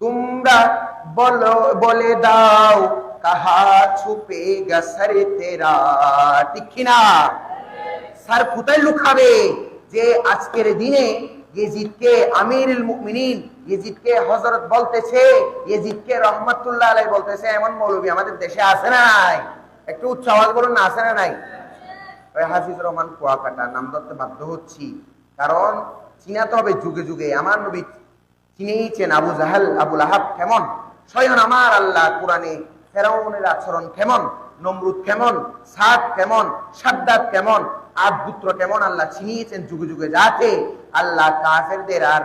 তোমরা বলো, বলে দাও, কাহা ছুপে গসরে তেরা। স্যার কোথায় লুকাবে যে আজকের দিনে বলতেছে বলতেছে, এমন আমাদের দেশে আছে নাই? একটু উচ্চ আওয়াজ বলুন না, আছে না নাই? হাফিজ রহমান কুয়াকাটা, নাম ধরতে বাধ্য হচ্ছি। কারণ চিনাতে হবে যুগে যুগে। আমার নবী চিনেইছেন আবু জাহাল আবুল আহাব কেমন? স্বয়ং আমার আল্লাহ কোরআনে ফেরাউনের আচরণ কেমন? নমরুদ কেমন? সাদ কেমন? সাদ্দাত কেমন? আদ পুত্র কেমন? আল্লাহ চিনিয়েছেন যুগে যুগে। যাতে আল্লাহ কাফেরদের আর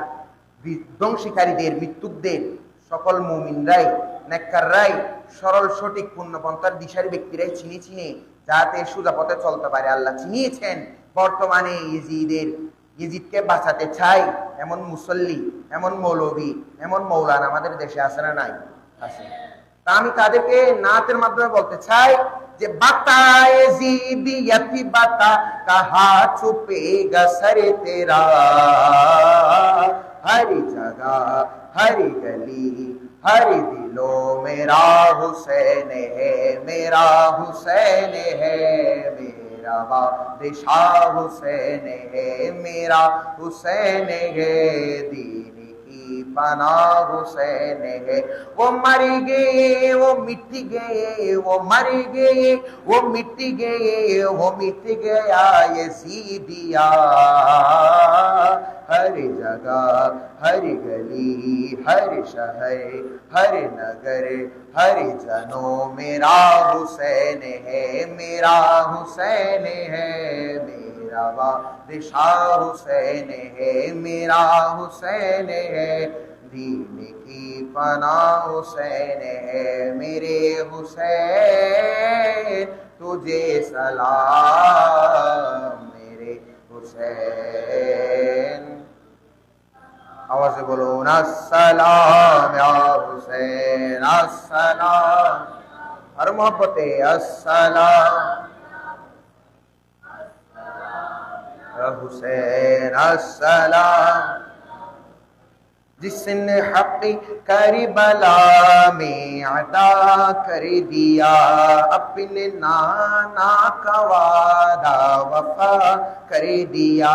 বিধ্বংসীকারীদের, মৃত্যুকদের, সকল মুমিনরাই, নেককাররাই, সরল সঠিক পূর্ণপন্থার দিশারি ব্যক্তিরাই চিনি চিনে যাতে সুজা পথে চলতে পারে। আল্লাহ চিনিয়েছেন, বর্তমানে ইজিদের ইজিদকে বাঁচাতে চাই। এমন মুসল্লি, এমন মৌলবী, এমন মৌলানা আমাদের দেশে আছে না নাই? আছে। তা আমি তাদেরকে নাতের মাধ্যমে বলতে চাই যে বাতায় বাতা, কাহা ছুপে গসরে তেরা। हर ہر دلو میرا حسین ہے، میرا حسین ہے، میرا بادشاہ حسین ہے، میرا حسین ہے، دل بنا حسین ہے وہ مر گئے وہ مٹ گئے وہ مر گئے وہ مٹ گئے وہ مٹ گیا یہ سیدیا ہر جگہ ہر گلی ہر شہر ہر نگر ہر جنوں میرا حسین ہے میرا حسین ہے میرا روا رشا حسین ہے، میرا حسین ہے۔ دین کی پناہ حسین ہے، میرے حسین، تجھے سلام، میرے حسین۔ آواز بولو، السلام یا حسین، السلام۔ ہر محبت، السلام۔ حسین السلام. جس نے حق کربلا میں ادا کر دیا، اپنے نانا کا وعدہ وفا کر دیا۔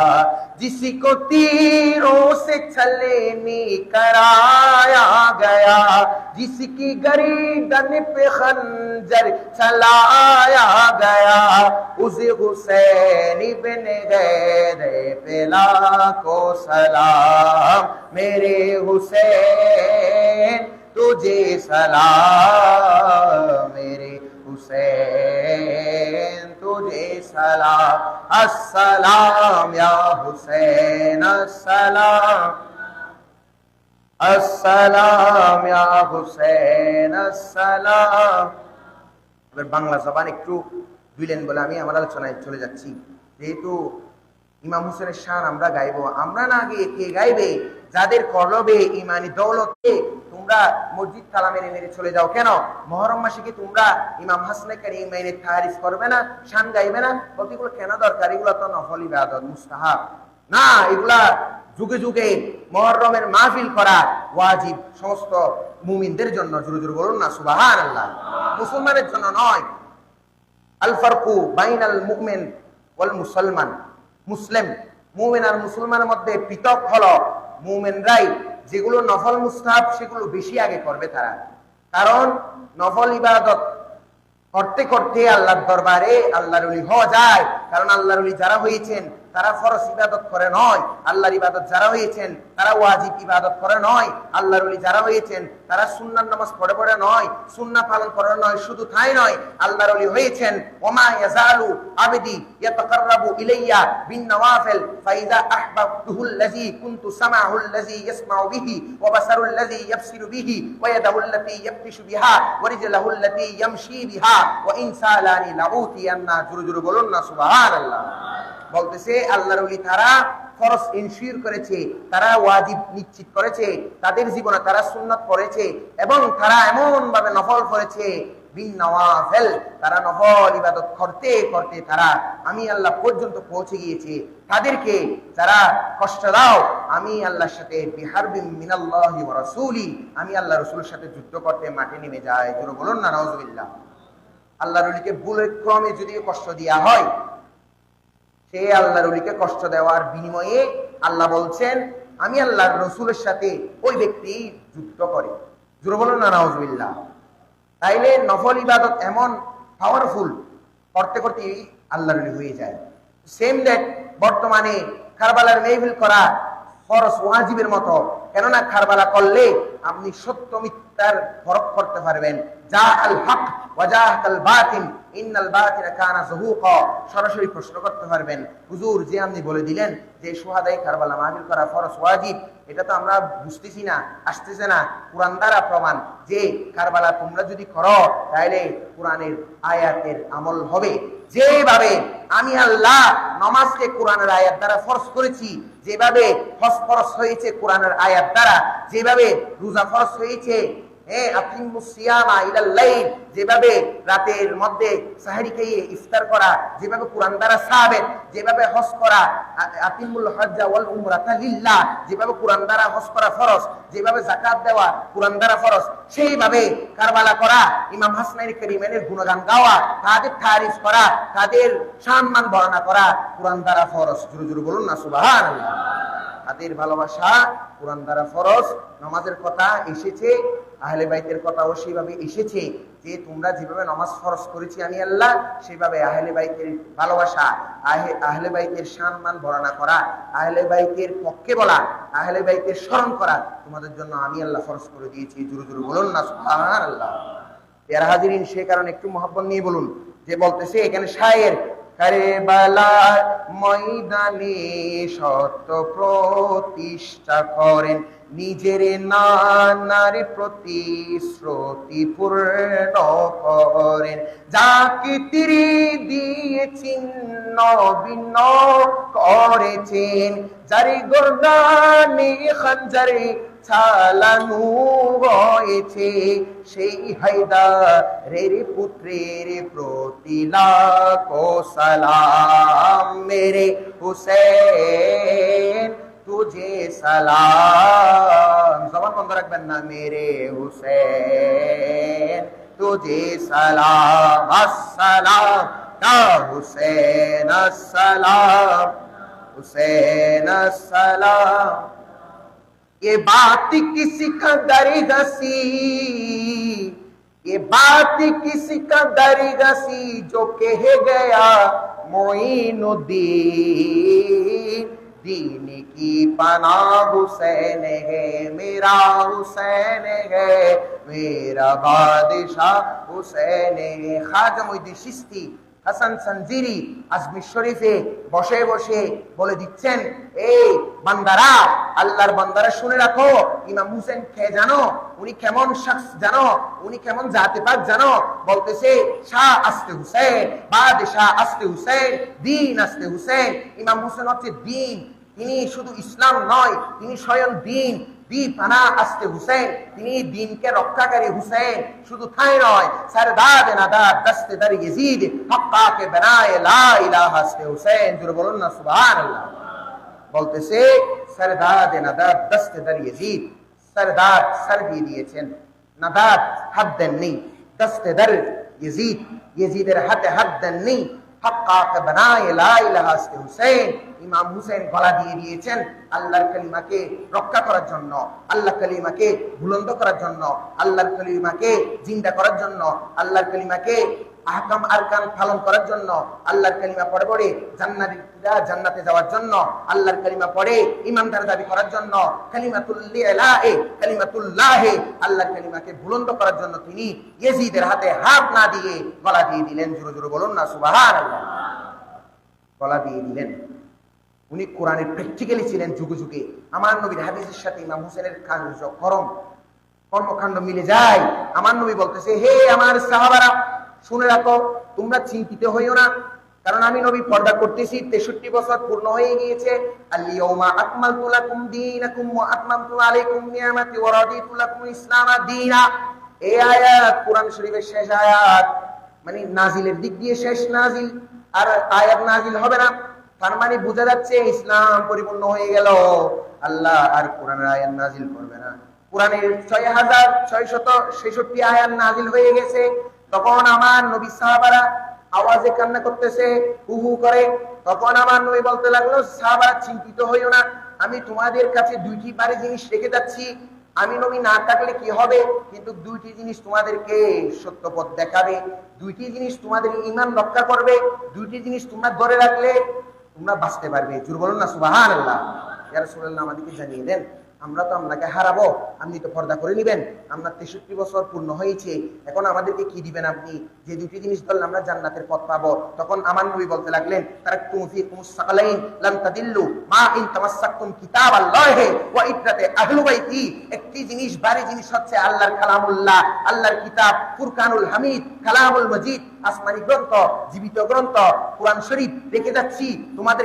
جس کو تیروں سے چھلنی کرایا گیا، جس کی گریدن پہ خنجر چلایا گیا۔ اس حسین بن غیر پلا کو سلام، میرے हुसैन तुझे सलाम मेरे हुसैन तुझे सलाम अस्सलाम या हुसैन अस्सलाम अस्सलाम या हुसैन अस्सलाम এবার বাংলা জবান একটু দুইলেন বলে আমি আমার আলোচনায় চলে যাচ্ছি যেহেতু ইমাম হোসেনের শান আমরা গাইবো। আমরা না গিয়ে কে গাইবে? যাদের কলবে ইমানি দৌলতে তোমরা মসজিদ তালা মেরে মেরে চলে যাও কেন? মহরম মাসে কি তোমরা ইমাম হাসনে কারি ইমাইনের তাহারিফ করবে না, শান গাইবে না? বলতে এগুলো কেন দরকার? এগুলো তো নফল ইবাদত, মুস্তাহাব। না, এগুলা যুগে যুগে মহরমের মাহফিল করা ওয়াজিব, সমস্ত মুমিনদের জন্য। জোরে জোরে বলুন না সুবাহান আল্লাহ মুসলমানের জন্য নয়। আল ফারকু বাইনাল মুমিন ওয়াল মুসলমান। মুসলিম, মুমেন আর মুসলমানের মধ্যে পৃথক হলো। মুমেনরাই যেগুলো নফল মুস্তাহাব, সেগুলো বেশি আগে করবে তারা। কারণ নফল ইবাদত করতে করতে আল্লাহর দরবারে আল্লাহর হওয়া যায়। কারণ আল্লাহর যারা হয়েছেন তারা ফরজ ইবাদত করে নয়। আল্লাহর ইবাদত যারা হয়েছেন, তারা ওয়াজিব ইবাদত করে নয়। আল্লাহর উলি যারা হয়েছেন, তারা সুন্নার নামাজ পড়ে পড়ে নয়। সুন্নাহ পালন করে নয়, শুধু তাই নয়, আল্লাহর উলি হয়েছেন, ওমা ইয়াজালু আবদি ইয়াতাকাররাবু ইলাইয়া বিন নওয়াফিল ফাইদা আহবাবতুহু আল্লাযী কুনতু সামাহু আল্লাযী ইয়াসমাউ বিহি ওয়া বাসারু আল্লাযী ইয়াবসিরু বিহি ওয়া ইয়াদাহু আল্লাতী ইয়াবতিশু বিহা ওয়া রিজলাহু আল্লাতী ইয়ামশি বিহা ওয়া ইন সালানি লাউতিয়ান্না। জোরে জোরে বলুন না, সুবহানাল্লাহ। বলতেছে, আল্লাহর ওলি তারা ফরজ ইনশির করেছে, তারা ওয়াজিব নিশ্চিত করেছে, তাদের জীবনে তারা সুন্নত করেছে এবং তারা এমন ভাবে নফল করেছে তারা ইবাদত করতে করতে তারা আমি আল্লাহ পর্যন্ত পৌঁছে গিয়েছে। তাদেরকে যারা কষ্ট দাও, আমি আল্লাহর সাথে বিহারবিন আমি আল্লাহ রাসূলের সাথে যুদ্ধ করতে মাঠে নেমে জোরে বলুন না, নাউজুবিল্লাহ। আল্লাহ রলিকে ভুলের ক্রমে যদি কষ্ট দেওয়া হয় সে আল্লাহ রলিকে কষ্ট দেওয়ার বিনিময়ে আল্লাহ বলছেন, আমি আল্লাহর রসুলের সাথে ওই ব্যক্তি যুক্ত করে। জোরে বলুন না, নাউজুবিল্লাহ। তাইলে নফল ইবাদত এমন পাওয়ারফুল করতে করতে আল্লাহ রলি হয়ে যায়। সেম দ্যাট বর্তমানে খারবালার মেহফিল করা ফরস ওয়াজিবের মতো, কেননা খারবালা করলে আপনি সত্য মিথ্যার ফরক করতে পারবেন। যা আল হক ওয়াজাহাত আল বাতিল ইন্নাল বাতিলা কানা যহুকা। সরাসরি প্রশ্ন করতে পারবেন, হুজুর, যে আপনি বলে দিলেন যে সুহাদাই কারবালা মাহফিল করা ফরজ ওয়াজিব, এটা তো আমরা বুঝতেছি না, আসতেছে না। কোরআন দ্বারা প্রমাণ যে কারবালা তোমরা যদি করো তাহলে কোরআনের আয়াতের আমল হবে। যেভাবে আমি আল্লাহ নমাজকে কোরআনের আয়াত দ্বারা ফরজ করেছি, যেভাবে হজ হয়েছে কোরআনের আয়াত দ্বারা, যেভাবে রোজা ফরজ হয়েছে যেভাবে রাতের মধ্যে সাহারি খেয়ে ইফতার করা, যেভাবে কোরআন দ্বারা সাহাবেদ যেভাবে হজ করা আতিমুল হজ্জা ওয়াল উমরাতা যেভাবে কোরআন দ্বারা হজ করা ফরজ, যেভাবে যাকাত দেওয়া কোরআন দ্বারা ফরজ, সেইভাবে কারবালা করা, ইমাম হাসনাইন করিমেনের গুণগান গাওয়া, তাদের তারিফ করা, তাদের সম্মান বর্ণনা করা কোরআন দ্বারা ফরজ। জুরু জুরু বলুন না, সুবহানাল্লাহ। তাদের ভালোবাসা কোরআন দ্বারা ফরজ, নামাজের কথা এসেছে, আহলে বাইতের কথাও সেইভাবে এসেছে যে তোমরা যেভাবে নামাজ ফরজ করেছি আমি আল্লাহ সেভাবে আহলে বাইতের ভালোবাসা আহলে বাইতের সম্মান বর্ণনা করা, আহলে বাইতের পক্ষে বলা, আহলে বাইতের স্মরণ করা, তোমাদের জন্য আমি আল্লাহ ফরজ করে দিয়েছি। জুরু জুরু বলুন না আল্লাহ এর হাজিরিন, সে কারণে একটু মহাব্বত নিয়ে বলুন, যে বলতেছে এখানে শায়ের কারবালার ময়দানে সত্য প্রতিষ্ঠা করেন। নিজের নানার প্রতিশ্রুতি পূর্ণ করেন। যাকে তিনি দিয়েছেন নবীন করেছেন। যারে গোরদানে খঞ্জারে চালানু হয়েছে সেই হায়দারের পুত্রের প্রতি লাখো সালাম। মেরে হুসেন, তুঝে সালাম। জবান বন্ধ রাখবেন না, মেরে হুসেন, তুঝে সালাম। আসসালাম না হুসেন یہ بات کسی کا دری دسی یہ بات کسی کا دری دسی جو کہہ گیا موین الدین، دین کی پناہ حسین ہے، میرا حسین ہے، میرا بادشاہ حسین ہے، خواجہ معدی شستی হাসান সঞ্জিরি আজমির শরীফে বসে বসে বলে দিচ্ছেন, এই বান্দারা, আল্লাহর বান্দারা শুনে রাখো, ইমাম হুসেন কে জানো? উনি কেমন শখস জানো? উনি কেমন জাতি পাক জানো? বলতেছে, শাহ আস্তে হুসেন, বাদশাহ আস্তে হুসেন, দিন আস্তে হুসেন। ইমাম হুসেন হচ্ছে দিন। তিনি শুধু ইসলাম নয়, তিনি স্বয়ং দিন। দীপানা আসতে হুসেন। তিনি দিনকে রক্ষাকারী হুসেন। শুধু তাই নয়, সরদাদ নাদাদ, দস্তে দর ইজিদ হক্কা কে বানায়ে লা ইলাহা আসতে হুসেন। জোরে বলুন না, সুবহানাল্লাহ। বলতেছে, সরদাদ নাদাদ, দস্তে দর ইজিদ সরদাদ সর দিয়ে দিয়েছেন। নাদাদ হাত দেননি, দস্তে দর ইজিদ ইজিদের হাতে হাত দেননি, হক্কাকে বানায়ে লা ইলাহা আসতে হুসেন। ইমাম হুসেন গলা দিয়ে দিয়েছেন আল্লাহর কালিমাকে রক্ষা করার জন্য আল্লাহ কালিমাকে বুলন্দ করার জন্য, আল্লাহর কালিমাকে জিন্দা করার জন্য, আল্লাহর কালিমাকে আহকাম আরকান পালন করার জন্য, আল্লাহর কালিমা পড়ে পড়ে জান্নাতীরা জান্নাতে যাওয়ার জন্য, আল্লাহর কালিমা পড়ে ইমানদার দাবি করার জন্য কালিমাতুল্লাহে কালিমাতুল্লাহে আল্লাহর কালিমাকে বুলন্দ করার জন্য তিনি ইয়েজিদের হাতে হাত না দিয়ে গলা দিয়ে দিলেন। জোরে জোরে বলুন না, সুবহানাল্লাহ। গলা দিয়ে দিলেন। উনি কোরআনের প্র্যাকটিক্যালি ছিলেন যুগে যুগে। আমার নবীর হাদিসের সাথে ইমাম হোসেনের করম, কর্মকাণ্ড মিলে যায়। আমার নবী বলতেছে, হে আমার সাহাবারা, শুনে রাখো, তোমরা চিন্তিত হইও না। কারণ আমি নবী পর্দা করতেছি, তেষট্টি বছর পূর্ণ হয়ে গিয়েছে। মানে নাজিলের দিক দিয়ে শেষ নাজিল। আর আয়াত নাজিল হবে না। তার মানে বোঝা যাচ্ছে ইসলাম পরিপূর্ণ হয়ে গেল। আল্লাহ আর কোরআনের আয়াত নাজিল করবে না। কোরআনের ছয় হাজার ছয় শত ছেষট্টি আয়াত নাজিল হয়ে গেছে। তখন আমার নবী সাহাবারা আওয়াজে কান্না করতেছে, হু হু করে। তখন আমার নবী বলতে লাগল, সাহাবারা চিন্তিত হইও না। আমি তোমাদের কাছে দুইটি বারে জিনিস রেখে যাচ্ছি। আমি নবী না থাকলে কি হবে? কিন্তু দুইটি জিনিস তোমাদেরকে সত্য পথ দেখাবে। দুইটি জিনিস তোমাদের ইমান রক্ষা করবে। দুইটি জিনিস তোমরা ধরে রাখলে তোমরা বাঁচতে পারবে। জোর বলুন না সুবাহ আল্লাহ ইয়ার সুরাল্লাহ আমাদেরকে জানিয়ে দেন, আমরা তো আপনাকে হারাবো। আপনি তো পর্দা করে নিবেন। আপনার তেষট্টি বছর পূর্ণ হয়েছে। এখন আমাদেরকে কি দিবেন আপনি? যে দুটি জিনিস ধরলে আমরা জান্নাতের পথ পাবো। তখন আমার নবী বলতে লাগলেন তারা তোমাদের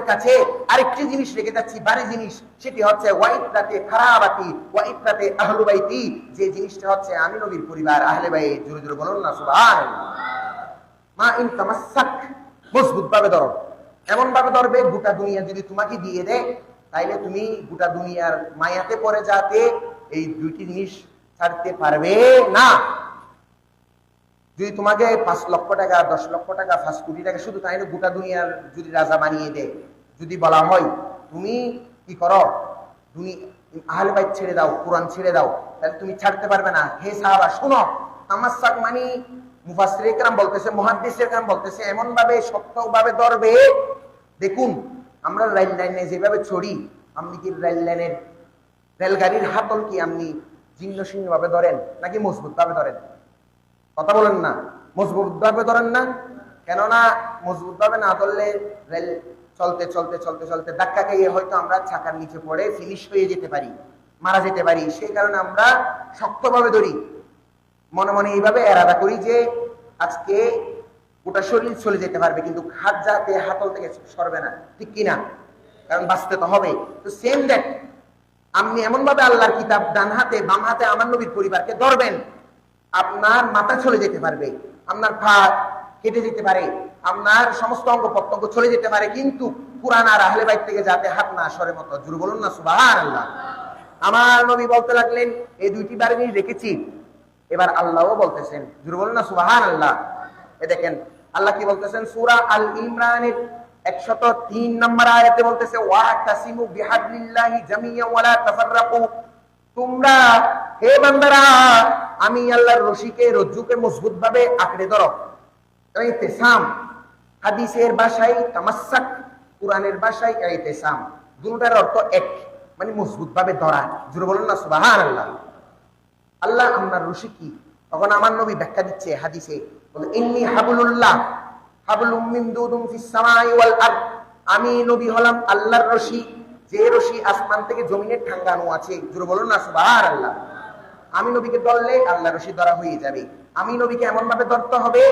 কাছে। আরেকটি জিনিস রেখে যাচ্ছি বাড়ি জিনিস, সেটি হচ্ছে আহলু বাইতি, যে জিনিসটা হচ্ছে আমি নবীর পরিবার, আহলে ভাই জোরে জোরে বলুন না, সুবহানাল্লাহ। মা ইন তামাসসাক মজবুত ভাবে ধরো। এমন ভাবে ধরবে, গোটা দুনিয়া যদি তোমাকে দিয়ে দেয়, তাইলে তুমি গোটা দুনিয়ার মায়াতে পড়ে যাতে এই দুইটি জিনিস ছাড়তে পারবে না। যদি তোমাকে পাঁচ লক্ষ টাকা, দশ লক্ষ টাকা, পাঁচ কোটি টাকা শুধু তাই গোটা দুনিয়ার যদি রাজা বানিয়ে দেয়, যদি বলা হয়, তুমি কি করো? তুমি আহলে বাইত ছেড়ে দাও, কোরআন ছেড়ে দাও, তাহলে তুমি ছাড়তে পারবে না। হে সাহাবা, শোনো। সাক মানি মুফাসির বলতেছে একরাম বলতেছে এমন ভাবে শক্ত ভাবে ধরবে। দেখুন, আমরা লাইনে যেভাবে ছড়ি আপনি কি রেল লাইনের রেলগাড়ির হাতল কি আপনি শীর্ণ ভাবে ধরেন, নাকি মজবুত ভাবে ধরেন? কথা বলেন না। মজবুত ভাবে ধরেন না। কেননা মজবুত ভাবে না ধরলে রেল চলতে চলতে চলতে চলতে ধাক্কা খেয়ে হয়তো আমরা চাকার নিচে পড়ে ফিনিশ হয়ে যেতে পারি, মারা যেতে পারি। সেই কারণে আমরা শক্তভাবে ধরি মনে মনে এইভাবে এরাদা করি যে আজকে গোটা শরীর চলে যেতে পারবে, কিন্তু হাত যাতে হাতল থেকে সরবে না, ঠিক কিনা কারণ বাঁচতে তো হবে। তো সেম দ্যাট আপনি এমন ভাবে আল্লাহর কিতাব ডান হাতে, বাম হাতে আমার নবীর পরিবারকে ধরবেন, আপনার মাথা চলে যেতে পারবে, আপনার পা কেটে যেতে পারে। আপনার সমস্ত অঙ্গ প্রত্যঙ্গ চলে যেতে পারে, কিন্তু কোরআন আর আহলে বাইর থেকে যাতে হাত না সরে মতো। জুর বলুন না সুবাহান আল্লাহ আমার নবী বলতে লাগলেন, এই দুইটি বারে জিনিস রেখেছি। এবার আল্লাহও বলতেছেন, জুর বলুন না সুবাহান আল্লাহ এ দেখেন, আল্লাহ কি বলতেছেন? সুরা আল ইমরানের একশত তিন নম্বর আয়াতে বলতেছে ওয়া তাসিমু বিহাবলিল্লাহি জামিয়া ওয়ালা তাফাররাকু। তোমরা, হে বান্দারা, আমি আল্লাহর রশিকে, রজ্জুকে মজবুত ভাবে আঁকড়ে ধরো। ইতেসাম হাদিসের ভাষায় তামাসাক কোরআনের ভাষায় ইতেসাম দুটার অর্থ এক মানে মজবুত ভাবে ধরা। জুড়ে বলুন না সুবাহান আল্লাহ আল্লাহ আপনার রশি কি? তখন আমার নবী ব্যাখ্যা দিচ্ছে হাদিসে, বলে, ইন্নি হাবুলুল্লাহ, হাবলুম মিন দুদুম ফিস সামাই ওয়াল আরদ। আমি নবী হলাম আল্লাহর রশি, যে রশি আসমান থেকে জমিনে ঠাঙ্গানো আছে। জুড়ে বলুন না, সুবহানাল্লাহ। আমি নবীকে ধরলে আল্লাহ রশি ধরা হয়ে যাবে। আমি নবীকে এমন ভাবে ধরতে হবে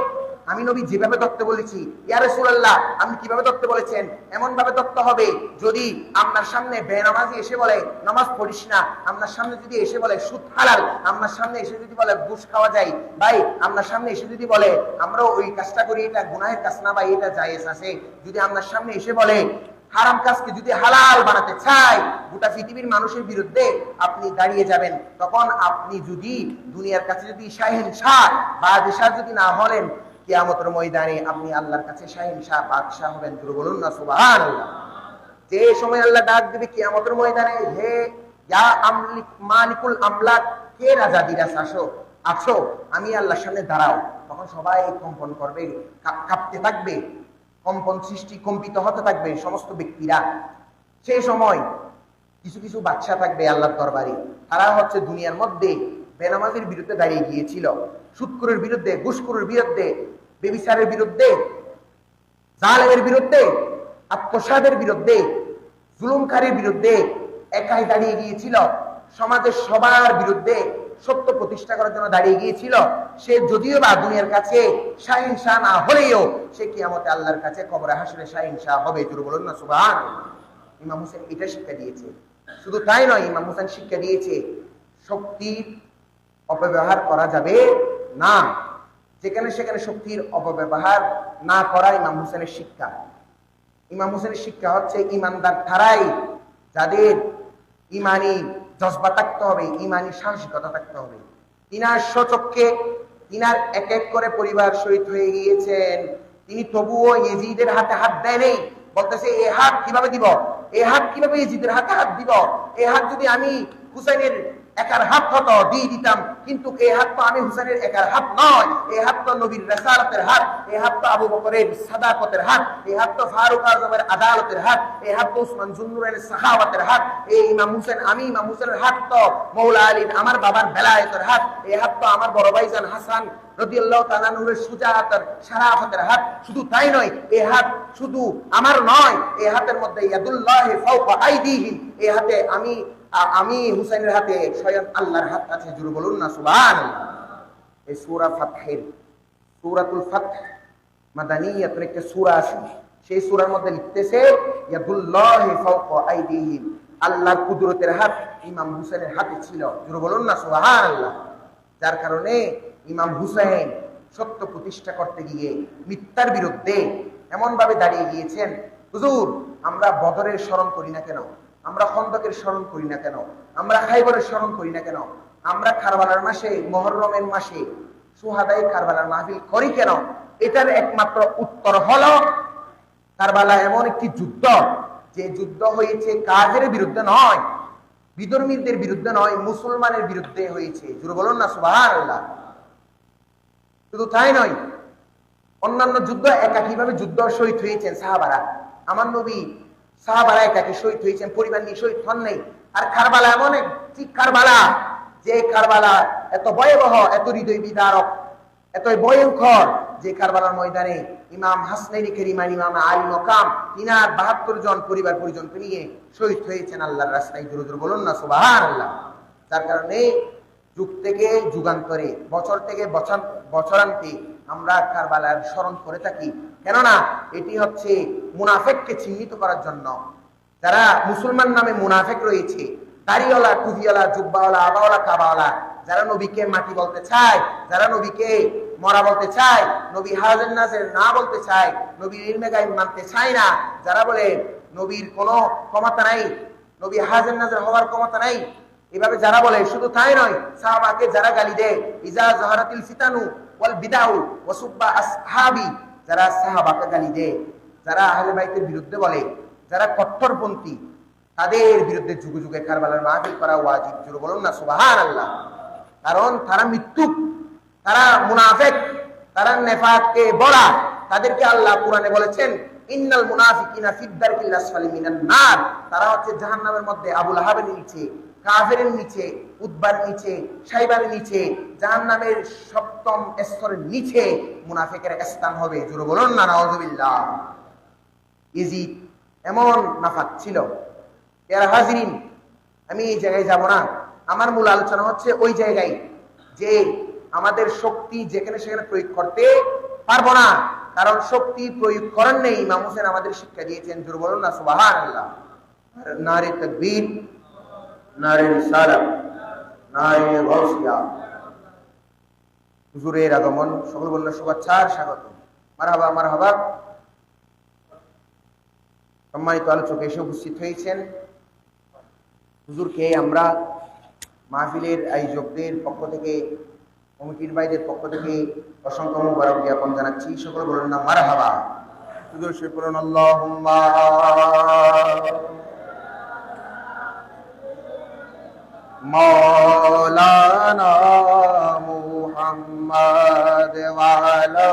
আমি নবী যেভাবে ধরতে বলেছি, ইয়া রাসূলুল্লাহ, আপনি কীভাবে ধরতে বলেছেন? এমন ভাবে ধরতে হবে, যদি আপনার সামনে বেনামাজি এসে বলে, নামাজ পড়িস না। আপনার সামনে যদি এসে বলে, সুদ হালাল। আপনার সামনে এসে যদি বলে, ঘুষ খাওয়া যায়। ভাই, আপনার সামনে এসে যদি বলে আমরা ওই কাজটা করি, এটা গুনাহের কাজ না ভাই, এটা জায়েজ আছে। যদি আপনার সামনে এসে বলে, হারাম কাজকে যদি হালাল বানাতে চাই, গোটা পৃথিবীর মানুষের বিরুদ্ধে আপনি দাঁড়িয়ে যাবেন। তখন আপনি যদি দুনিয়ার কাছে যদি শাহিন শাহ বা যদি না হলেন কিয়ামতের ময়দানে আপনি আল্লাহর কাছে শাহিন শাহ, বাদশাহ হবেন দুরু বলুন না, সুবহানাল্লাহ। যে সময় আল্লাহ ডাক দিবে কিয়ামতের ময়দানে, হে ইয়া আমলিক মালিকুল আমলাক, কে রাজা দিরাস আসো আছো আমি আল্লাহর সামনে দাঁড়াও। তখন সবাই কম্পন করবে কাঁপতে থাকবে, কম্পন সৃষ্টি কম্পিত হতে থাকবে সমস্ত ব্যক্তিরা। সেই সময় কিছু কিছু বাচ্চা থাকবে আল্লাহর দরবারে। তারা হচ্ছে দুনিয়ার মধ্যে বেনামাজের বিরুদ্ধে দাঁড়িয়ে গিয়েছিল। সুৎকুরের বিরুদ্ধে ঘুষকুরের বিরুদ্ধে, বেবিচারের বিরুদ্ধে, জালেমের বিরুদ্ধে, আত্মসাদের বিরুদ্ধে, জুলুমকারীর বিরুদ্ধে একাই দাঁড়িয়ে গিয়েছিল। সমাজের সবার বিরুদ্ধে সত্য প্রতিষ্ঠা করার জন্য দাঁড়িয়ে গিয়েছিল। সে যদিও বা দুনিয়ার কাছে শাহিন শাহ না হলেও সে কিয়ামতে আল্লাহর কাছে কবরে হাসরে শাহিন শাহ হবে, জুরু বলুন না সুবহান ইমাম হোসেন এটা শিক্ষা দিয়েছে। শুধু তাই নয়, ইমাম হোসেন শিক্ষা দিয়েছে শক্তির অপব্যবহার করা যাবে না, যেখানে সেখানে শক্তির অপব্যবহার না করা ইমাম হোসেনের শিক্ষা। ইমাম হোসেনের শিক্ষা হচ্ছে ইমানদার ধারাই যাদের ইমানি জজবা থাকতে হবে, ইমানি সাহসিকতা থাকতে হবে। তিনার সচক্ষে তিনার এক এক করে পরিবার শহীদ হয়ে গিয়েছেন। তিনি তবুও ইয়েজিদের হাতে হাত দেয় নেই, বলতেছে, এ হাত কীভাবে দিব? এ হাত কীভাবে ইয়েজিদের হাতে হাত দিব? এ হাত যদি আমি হুসাইনের একার হাত হতো, দিয়ে দিতাম। কিন্তু এই হাত তো আমি হুসেনের একার হাত নয়। এই হাত তো নবীর রেসালতের হাত। এই হাত তো আবু বকরের সাদাকতের হাত। এই হাত তো ফারুক আজমের আদালতের হাত। এই হাত তো উসমান জুন্নুরের সাহাওয়াতের হাত। এই ইমাম হুসেন, আমি ইমাম হুসেনের হাত তো মৌলা আলীর, আমার বাবার বেলায়েতের হাত। এই হাত তো আমার বড় ভাইজান হাসান শারাফতের হাত। শুধু তাই নয় এই হাত শুধু আমার নয়। এই হাতের মধ্যে ইয়াদুল্লাহি ফাওকা আইদিহিম এই হাতে আমি আ- আমি হুসাইনের হাতে স্বয়ং আল্লাহর হাত আছে জুড়ে বলুন না সুবহান এই সূরা ফাতহের, সূরাতুল ফাতহ মাদানিয়াতুর একটা সূরা আছে। সেই সূরার মধ্যে লিখতেছে আল্লাহর কুদরতের হাত ইমাম হুসাইনের হাতে ছিল জুড়ে বলুন না, সুবহানাল্লাহ। যার কারণে ইমাম হুসাইন সত্য প্রতিষ্ঠা করতে গিয়ে মিথ্যার বিরুদ্ধে এমন ভাবে দাঁড়িয়ে গিয়েছেন, হুজুর, আমরা বদরের স্মরণ করি না কেন? আমরা খন্দকের স্মরণ করি না কেন? আমরা খাইবরের স্মরণ করি না কেন? আমরা কারবালার মাসে, মহরমের মাসে, সুহাদাই কারবালার মাহফিল করি কেন? এটার একমাত্র উত্তর হলো, কারবালা এমন একটি যুদ্ধ, যে যুদ্ধ হয়েছে কাজের বিরুদ্ধে নয়, বিধর্মীদের বিরুদ্ধে নয়, মুসলমানের বিরুদ্ধে হয়েছে। জুড়ে বলুন না সুবাহ শুধু তাই নয়, অন্যান্য যুদ্ধ একাকীভাবে যুদ্ধ শহীদ হয়েছেন সাহাবারা। আমার নবী সাহাবারা একাকি শহীদ হয়েছেন, পরিবার নিয়ে শহীদ হন নেই। আর কারবালা এমন ঠিক কারবালা, যে কারবালা এত ভয়াবহ, এত হৃদয় বিদারক এত ভয়ঙ্কর, যে কারবালার ময়দানে ইমাম হাসনাইনি কেরিমান ইমাম আলী মকাম, তিনার বাহাত্তর জন পরিবার পরিজনকে নিয়ে শহীদ হয়েছেন আল্লাহর রাস্তায়। দূর দূর বলুন না সুবাহান আল্লাহ তার কারণে যুগ থেকে যুগান্তরে, বছর থেকে বছর বছরান্তে আমরা কারবালার স্মরণ করে থাকি। কেননা এটি হচ্ছে মুনাফেককে চিহ্নিত করার জন্য। যারা মুসলমান নামে মুনাফেক রয়েছে, দাড়িওয়ালা টুভিওয়ালা জুব্বাওয়ালা, আবাওয়ালা, কাবাওয়ালা, যারা নবীকে মাটি বলতে চায়, যারা নবীকে মরা বলতে চায়, নবী হাজের নাজের না বলতে চায়, নবীর ইলমে গাইব মানতে চায় না, যারা বলে নবীর কোনো ক্ষমতা নাই, নবী হাজের নাজের হওয়ার ক্ষমতা নাই, এভাবে যারা বলে শুধু তাই নয়, সাহাবাকে যারা গালি দেয়, ইজা জাহারাতিল ফিতানু ওয়াল বিদাউ ওয়াসুব্বা আসহাবি যারা সাহাবাকে গালি দেয়, যারা আহলে বাইতের বিরুদ্ধে বলে, যারা কট্টরপন্থী, তাদের বিরুদ্ধে যুগে যুগে কারবালার মাহফিল করা ওয়াজিব। জুড়ে বলুন না সুবাহান আল্লাহ কারণ তারা মৃত্যু, তারা মুনাফেক, তারা নেফাককে বলা। তাদেরকে আল্লাহ কোরআনে বলেছেন, ইন্নাল মুনাফিকিনা ফিদ্দারকিল আসফালি মিনান নার। তারা হচ্ছে জাহান্নামের মধ্যে আবুল আহাবের নিচে। কাফেরের নিচে উদ্বার নিচে সাইবারের নিচে, জাহান্নামের সপ্তম স্তরের নিচে মুনাফিকের স্থান হবে। জুড়ে বলুন না, নাউজুবিল্লাহ। ইজিদ এমন নাফাক ছিল। এর হাজিরিন, আমি এই জায়গায় যাব না। আমার মূল আলোচনা হচ্ছে ওই জায়গায় যে আমাদের শক্তি যেখানে সেখানে প্রয়োগ করতে পারব না। কারণ শক্তি প্রয়োগ করেন নেই, ইমাম হোসেন আমাদের শিক্ষা দিয়েছেন। জোর বলুন না সুবাহান আল্লাহ নারে তকবীর নারে রিসালাত হুজুরের আগমন সকল স্বাগত। মারহাবা মারহাবা। সম্মানিত আলোচক এসে উপস্থিত হয়েছেন। হুজুরকে আমরা মাহফিলের আয়োজকদের পক্ষ থেকে, কমিটির বাইরের পক্ষ থেকে অসংখ্য মুবারক জ্ঞাপন জানাচ্ছি। সকল বলুন না মার হাবা হুজুর সে আল্লাহুম্মা। মাওলানা মুহাম্মদ ওয়ালা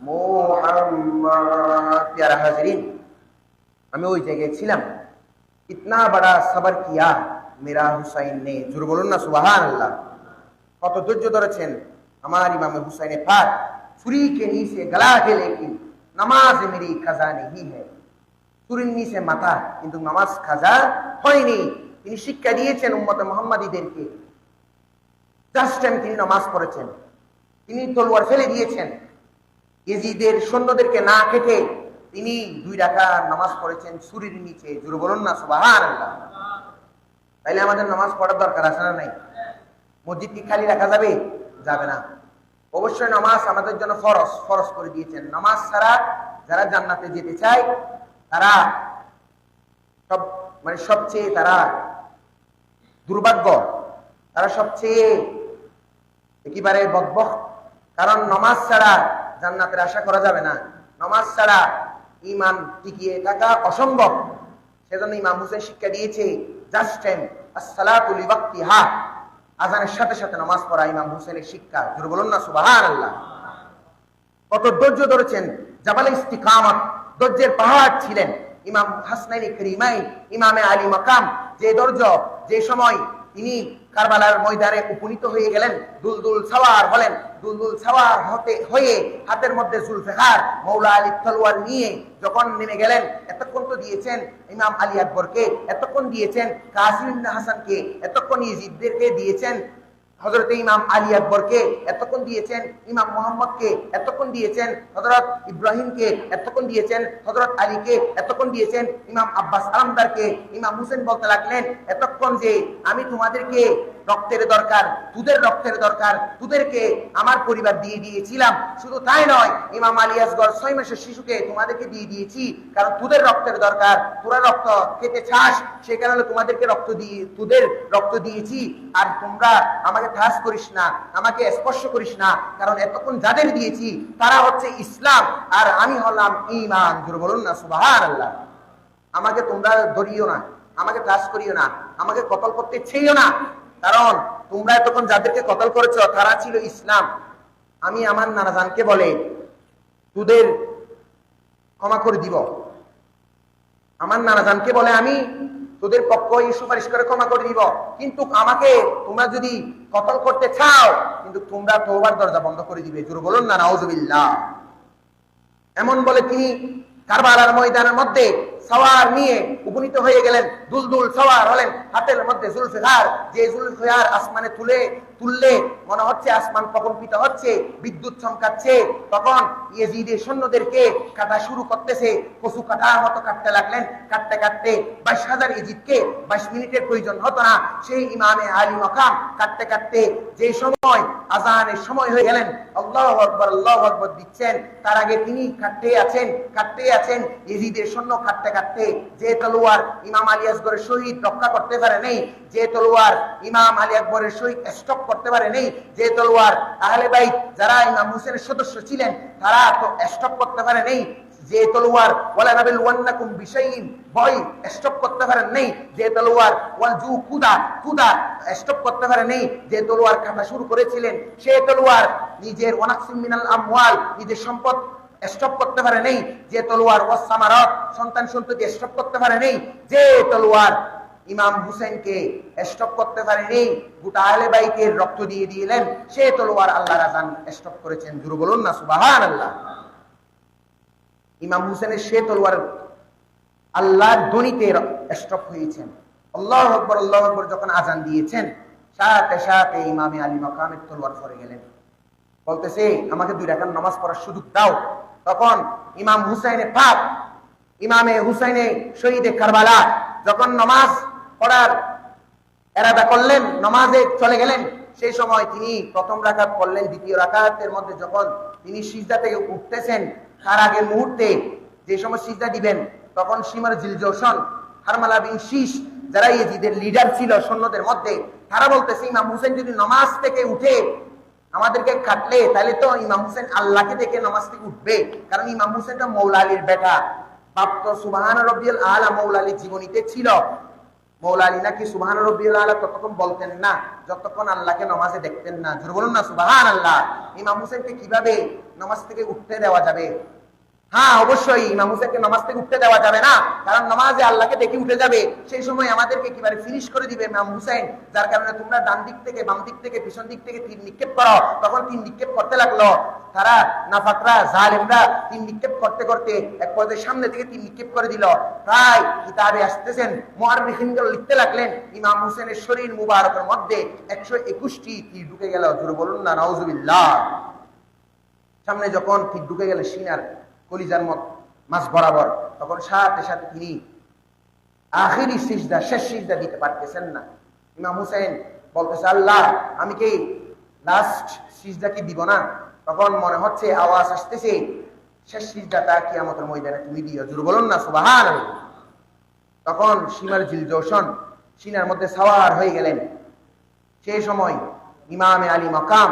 মোহাম্মদ প্যারা হাজরিন আমি ওই জায়গায় ছিলাম ইতনা বড়া সবর কিয়া মেরা হুসাইন নে জোর বলুন না সুবাহান আল্লাহ কত ধৈর্য ধরেছেন আমার ইমামে হুসাইনে পাক ছুরি के नीचे गला के लेकिन নামাজ মেরি খাজা নেই হে। চুরির নিচে মাথা, কিন্তু নামাজ খাজা হয়নি। তিনি শিক্ষা দিয়েছেন উম্মত মোহাম্মদীদেরকে। জাস্ট টাইম তিনি নামাজ পড়েছেন। তিনি তলোয়ার ফেলে দিয়েছেন। এজিদের সৈন্যদেরকে না খেটে তিনি দুই রাখা নামাজ পড়েছেন সুরির নিচে। জুরু বলুন না সবাহার তাইলে আমাদের নামাজ পড়ার দরকার আছে না নাই? মসজিদ কি খালি রাখা যাবে? যাবে না। অবশ্যই নামাজ আমাদের জন্য ফরজ ফরজ করে দিয়েছেন। নামাজ ছাড়া যারা জান্নাতে যেতে চায়, তারা সব মানে সবচেয়ে তারা দুর্ভাগ্য, তারা সবচেয়ে একেবারে বকবক কারণ নমাজ ছাড়া জান্নাতের আশা করা যাবে না। নমাজ ছাড়া ইমান টিকিয়ে থাকা অসম্ভব। সেজন্য ইমাম হুসেন শিক্ষা দিয়েছে, জাস্ট টাইম আসসালাতুল ওয়াক্তিহা আজানের সাথে সাথে নামাজ পড়া ইমাম হুসেনের শিক্ষা। জোরে বলুন না, সুবহানাল্লাহ। কত ধৈর্য ধরেছেন, জাবালে ইস্তিকামত, ধৈর্যের পাহাড় ছিলেন। ইমাম হাসনাইনি করিমাই, ইমামে আলী মাকাম, যে ধৈর্য, যে সময় তিনি কারবালার ময়দানে উপনীত হয়ে গেলেন। দুলদুল সাওয়ার হলেন দুলদুল সাওয়ার হতে, হয়ে হাতের মধ্যে জুলফেহার মৌলা আলী তলোয়ার নিয়ে যখন নেমে গেলেন, এতক্ষণ তো দিয়েছেন ইমাম আলী আকবরকে, এতক্ষণ দিয়েছেন কাসিম হাসানকে, এতক্ষণ ইজিদদেরকে দিয়েছেন হজরত ইমাম আলী আকবরকে এতক্ষণ দিয়েছেন, ইমাম মোহাম্মদকে এতক্ষণ দিয়েছেন হজরত ইব্রাহিমকে এতক্ষণ দিয়েছেন হজরত আলীকে এতক্ষণ দিয়েছেন, ইমাম আব্বাস আলমদারকে, ইমাম হুসেন বলতে লাগলেন, এতক্ষণ যে আমি তোমাদেরকে রক্তের দরকার তুদের রক্তের দরকার তুদেরকে আমার পরিবার দিয়ে দিয়েছিলাম, শুধু তাই নয়, ইমাম আলী আসগর ছয় মাসের শিশুকে তোমাদেরকে দিয়ে দিয়েছি, কারণ তুদের রক্তের দরকার তোরা রক্ত খেতে চাস, সে কারণে তোমাদেরকে রক্ত দিয়ে তুদের রক্ত দিয়েছি, আর তোমরা আমাকে ঠাস করিস না, আমাকে স্পর্শ করিস না, কারণ এতক্ষণ যাদের দিয়েছি, তারা হচ্ছে ইসলাম, আর আমি হলাম ইমান জোরে বলুন না সুবাহান আল্লাহ আমাকে তোমরা ধরিও না, আমাকে টাচ করিও না, আমাকে কতল করতে চেয়েও না। কারণ তোমরা তখন যাদেরকে কতল করেছ, তারা ছিল ইসলাম। আমি আমার নানাজানকে বলে, তোদের ক্ষমা করে দিব। আমার নানাজানকে বলে, আমি তোদের পক্ষ এই সুপারিশ করে ক্ষমা করে দিব। কিন্তু আমাকে তোমরা যদি কতল করতে চাও, কিন্তু তোমরা তোবার দরজা বন্ধ করে দিবে। জোর বলুন না, নাউজুবিল্লাহ। এমন বলে তিনি কারবালার ময়দানের মধ্যে সওয়ার নিয়ে উপনীত হয়ে গেলেন। দুলদুল সওয়ার হলেন হাতের মধ্যে জুলফিহার যে জুলফিহার আসমানে তুলে, তুললে মনে হচ্ছে আসমান প্রকম্পিত হচ্ছে, বিদ্যুৎ চমকাচ্ছে। তখন ইয়েজিদের সৈন্যদেরকে কাটা শুরু করতেছে। কচু কাটার মতো কাটতে লাগলেন। কাটতে কাটতে বাইশ হাজার ইজিদকে বাইশ মিনিটের প্রয়োজন হতো না। সেই ইমামে আলী মকাম কাটতে কাটতে যে সময়, আজানের সময় হয়ে গেলেন, আল্লাহ আকবর আল্লাহ আকবর দিচ্ছেন। তার আগে তিনি কাটতে আছেন কাটতে আছেন। ইজিদের সৈন্য কাটতে কাটতে যে তলোয়ার ইমাম আলী আসগরের শহীদ রক্ষা করতে পারে নেই, যে তলোয়ার ইমাম আলী আকবরের শহীদ স্টপ করতে পারে নেই, যে তলোয়ার আহলে বাইত যারা ইমাম হুসেনের সদস্য ছিলেন, তারা তো স্টপ করতে পারে নেই। যে তলোয়ার, ওয়ালা নাবিল ওয়ান্নাকুম বিশাইইন, ভয় স্টপ করতে পারেন নেই। যে তলোয়ার, ওয়াল জু কুদা কুদা স্টপ করতে পারে নেই। যে তলোয়ার কাটা শুরু করেছিলেন, সে তলোয়ার নিজের ওয়ানাকসিম মিনাল আমওয়াল, নিজের সম্পদ স্টপ করতে পারে নেই। যে তলোয়ার ওয়াসামারত সন্তান সন্ততি স্টপ করতে পারে নেই। যে তলোয়ার ইমাম হুসেনকে স্টপ করতে পারেনি গোটা আহলে বাইকে রক্ত দিয়ে দিলেন, সে তলোয়ার আল্লাহ রাজান স্টপ করেছেন। জুরু বলুন না সুবাহান আল্লাহ ইমাম হুসেনের সে তলোয়ার আল্লাহর ধ্বনিতে স্টপ হয়েছেন। আল্লাহ আকবর আল্লাহ আকবর যখন আজান দিয়েছেন, সাথে সাথে ইমামে আলী মকামের তলোয়ার পরে গেলেন। বলতেছে, আমাকে দুই রাখার নামাজ পড়ার সুযোগ দাও। তখন ইমাম হুসাইনে পাক, ইমামে হুসাইনে শহীদে কারবালা, যখন নামাজ পড়ার এরাদা করলেন, নমাজে চলে গেলেন, সেই সময় তিনি প্রথম রাখাত পড়লেন, দ্বিতীয় রাখাতের মধ্যে যখন তিনি সিজদা থেকে উঠতেছেন, তার আগের মুহূর্তে যে সময় সিজদা দিবেন, তখন সীমার জিলজোশন, হারমালা বিন শীষ যারা ইয়েজিদের লিডার ছিল সৈন্যদের মধ্যে, তারা বলতেছে, ইমাম হুসেন যদি নমাজ থেকে উঠে আমাদেরকে কাটলে তাহলে তো ইমাম হুসেন আল্লাহকে দেখে নমাজ থেকে উঠবে। কারণ ইমাম হুসেন মৌলা আলীর বেটা। প্রাপ্ত তো সুবাহান রবিউল আলা মৌলা আলীর জীবনীতে ছিল। মৌলা আলী নাকি সুবাহান রবিউল আলা ততক্ষণ বলতেন না, যতক্ষণ আল্লাহকে নমাজে দেখতেন না। জোর বলুন না সুবাহান আল্লাহ ইমাম হুসেনকে কীভাবে নমাজ থেকে উঠতে দেওয়া যাবে? হ্যাঁ অবশ্যই ইমাম হুসেনকে নামাজ থেকে উঠতে দেওয়া যাবে না। কারণ নামাজে আল্লাহকে দেখে উঠে যাবে। সেই সময় আমাদেরকে কীভাবে ফিনিশ করে দিবে ইমাম হুসেন? যার কারণে তোমরা ডান দিক থেকে, বাম দিক থেকে, পিছন দিক থেকে তীর নিক্ষেপ করো। তখন তীর নিক্ষেপ করতে লাগল। তারা নাফাকরা, জালেমরা তীর নিক্ষেপ করতে করতে এক পর্যায়ে সামনে থেকে তীর নিক্ষেপ করে দিল। প্রায় কিতাবে আসতেছেন মহারবিহীনগুলো লিখতে লাগলেন, ইমাম হুসেনের শরীর মুবারকের মধ্যে একশো একুশটি তীর ঢুকে গেল। বলুন না, নাউজুবিল্লাহ। সামনে যখন তীর ঢুকে গেল, সিনার কলিজার মত মাস বরাবর। তখন সাথে সাথে তিনি আখেরি সিজদা, শেষ সিজদা দিতে পারতেছেন না। ইমাম হুসেন বলতেছে, আল্লাহ, আমি কি লাস্ট সিজদা কি দিব না? তখন মনে হচ্ছে, আওয়াজ আসতেছে, শেষ সিজদা তা কি আমাদের ময়দানে তুমি দিও। জোর বলুন না সুবাহান তখন সীমার জিল জোশন, সিনার মধ্যে সাওয়ার হয়ে গেলেন। সেই সময় ইমামে আলী মকাম,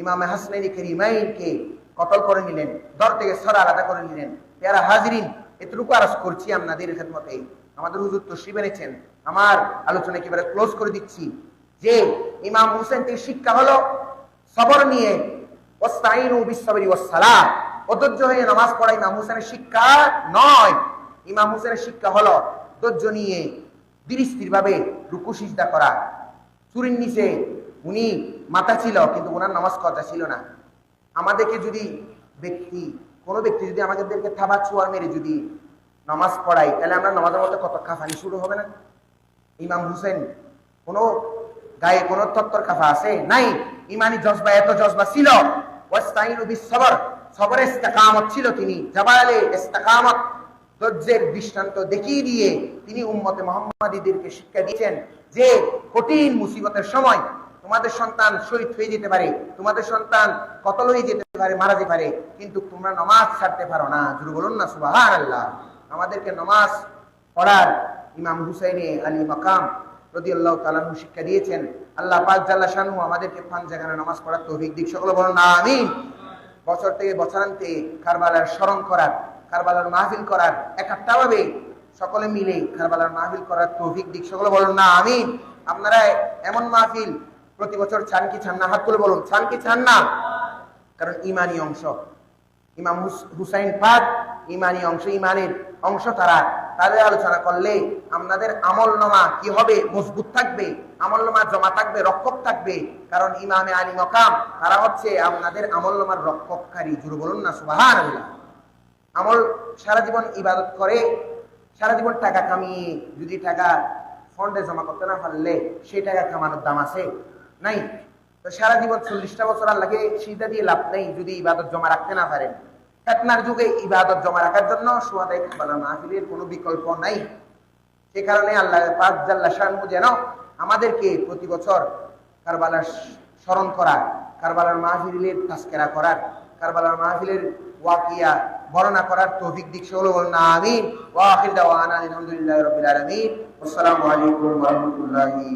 ইমামে হাসনাইনি করিমাইনকে কতল করে নিলেন, দর থেকে সর আলাদা করে নিলেন। পেয়ারা হাজিরিন, এতটুকু আরজ করছি আপনাদের খেদমতে। আমাদের হুজুর তশ্রিফ এনেছেন আমার আলোচনা একেবারে ক্লোজ করে দিচ্ছি। যে ইমাম হুসেন থেকে শিক্ষা হলো, সবর নিয়ে ওস্তাইনু ওসালা অধৈর্য হয়ে নামাজ পড়া ইমাম হুসেনের শিক্ষা নয়। ইমাম হুসেনের শিক্ষা হলো, ধৈর্য নিয়ে ধীর ভাবে রুকু সিজদা করা। চুরির নিচে উনি মাথা ছিল, কিন্তু ওনার নামাজ কথা ছিল না। আমাদেরকে যদি ব্যক্তি, কোনো ব্যক্তি যদি আমাদেরকে থাবা ছোঁয়া মেরে যদি নামাজ পড়াই তাহলে আমরা নামাজের মধ্যে কত কাফানি শুরু হবে না? ইমাম হুসেন, কোনো গায়ে কোনো তত্তর কাফা আছে? নাই। ইমানি জজবা এত জজবা ছিল। বিসবর সবরে ইস্তেকামত ছিল তিনি। জাবালে ইস্তেকামত, ধৈর্যের দৃষ্টান্ত দেখিয়ে দিয়ে তিনি উম্মতে মোহাম্মদীদেরকে শিক্ষা দিয়েছেন যে কঠিন মুসিবতের সময় তোমাদের সন্তান শহীদ হয়ে যেতে পারে, তোমাদের সন্তান কতল হয়ে যেতে পারে, মারা যেতে পারে, কিন্তু তোমরা নমাজ ছাড়তে পারো না। জুরু বলুন না সুবাহান আল্লাহ আমাদেরকে নমাজ পড়ার ইমাম হুসাইনে আলী মাকাম রদি আল্লাহ তালাহু শিক্ষা দিয়েছেন। আল্লাহ পাক জাল্লা শানু আমাদেরকে ফান জায়গায় নামাজ পড়ার তৌফিক দিক। সকল বলুন না আমি বছর থেকে বছর বছরান্তে কারবালার স্মরণ করার, কারবালার মাহফিল করার একাত্তা ভাবে সকলে মিলে কারবালার মাহফিল করার তৌফিক দিক। সকলে বলুন না আমি আপনারা এমন মাহফিল প্রতি বছর চান কি চান না? হাত তুলে বলুন চান কি চান না? কারণ ইমানি অংশ। ইমাম হুসাইন পাক ইমানি অংশ, ইমানের অংশ তারা। তাদের আলোচনা করলে আপনাদের আমল নামা কি হবে? মজবুত থাকবে। আমল নামা জমা থাকবে, রক্ষক থাকবে। কারণ ইমামে আলী মকাম, তারা হচ্ছে আপনাদের আমল নামার রক্ষককারী। জুড়ে বলুন না সুবাহান আমল সারা জীবন ইবাদত করে, সারা জীবন টাকা কামিয়ে, যদি টাকা ফন্ডে জমা করতে না পারলে, সেই টাকা কামানোর দাম আছে। নাই। তো সারা জীবন চল্লিশটা বছর আল্লাহকে সিদ্ধা দিয়ে লাভ নেই যদি ইবাদত জমা রাখতে না পারেন। ফেতনার যুগে ইবাদত জমা রাখার জন্য সুয়াদাই কাবালা মাহফিলের কোনো বিকল্প নাই। সে কারণে আল্লাহ পাক জাল্লা শানহু যেন আমাদেরকে প্রতি বছর কারবালার স্মরণ করা, কারবালার মাহফিলের তাস্কেরা করার, কারবালার মাহফিলের ওয়াকিয়া বর্ণনা করার তৌফিক দিক সেগুলো বলুন না আমিন। ওয়া আখির দাওয়ানা আলহামদুলিল্লাহি রাব্বিল আলামিন। আসসালামু আলাইকুম রাহমাতুল্লাহি